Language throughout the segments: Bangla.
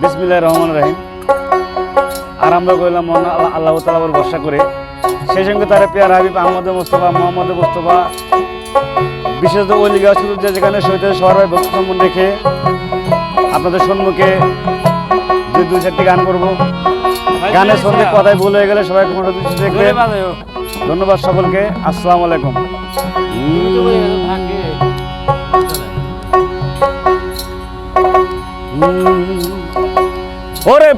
বিসমিল্লাহ রহমান রাহিম। আরম্ভ করলাম মন আল্লাহ আল্লাহ তালাবর ভরসা করে। সেই সঙ্গে তারা পেয়ার হাবিব আহমদ মোস্তফা মোহাম্মদ মোস্তফা বিশেষ অলিগা শুধু যে যেখানে শহীদ সবার সম্মান রেখে আপনাদের সম্মুখে যে দুই চারটি গান করব। গানের সঙ্গে কথায় ভুল হয়ে গেলে সবাই কোনো দেখবে ধন্যবাদ সকলকে। আসসালামু আলাইকুম।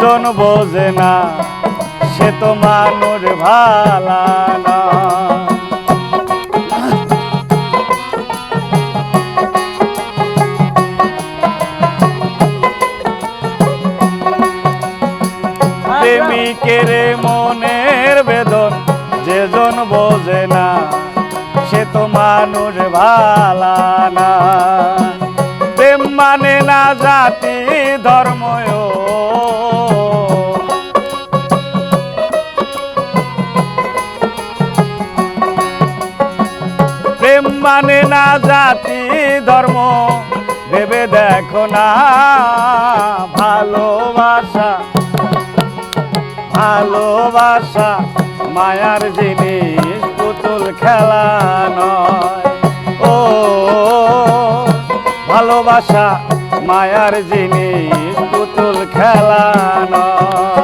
জন বোঝে না, সে তো মানুষ ভালা না। প্রেমিকের মনের বেদন যে জন বোঝে না, সে তো মানুষ ভালা না। প্রেম মানে না জাতি ধর্ময় মানে না জাতি ধর্ম? ভেবে দেখো না। ভালোবাসা ভালোবাসা মায়ার জিনিস, পুতুল খেলা নয়। ও, ভালোবাসা মায়ার জিনিস, পুতুল খেলা নয়।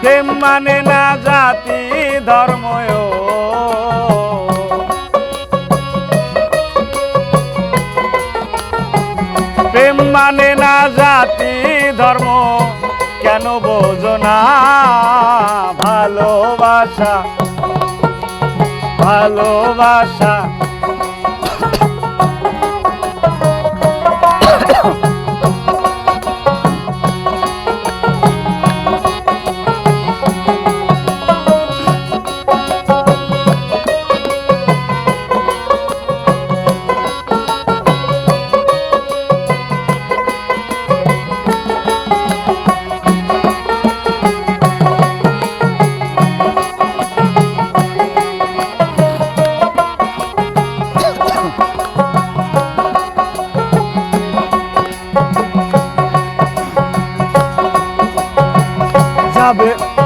প্রেম মানে না জাতি ধর্ময় প্রেম মানে না জাতি, ধর্ম, কেন বোঝো না? ভালোবাসা ভালোবাসা। I Bobby.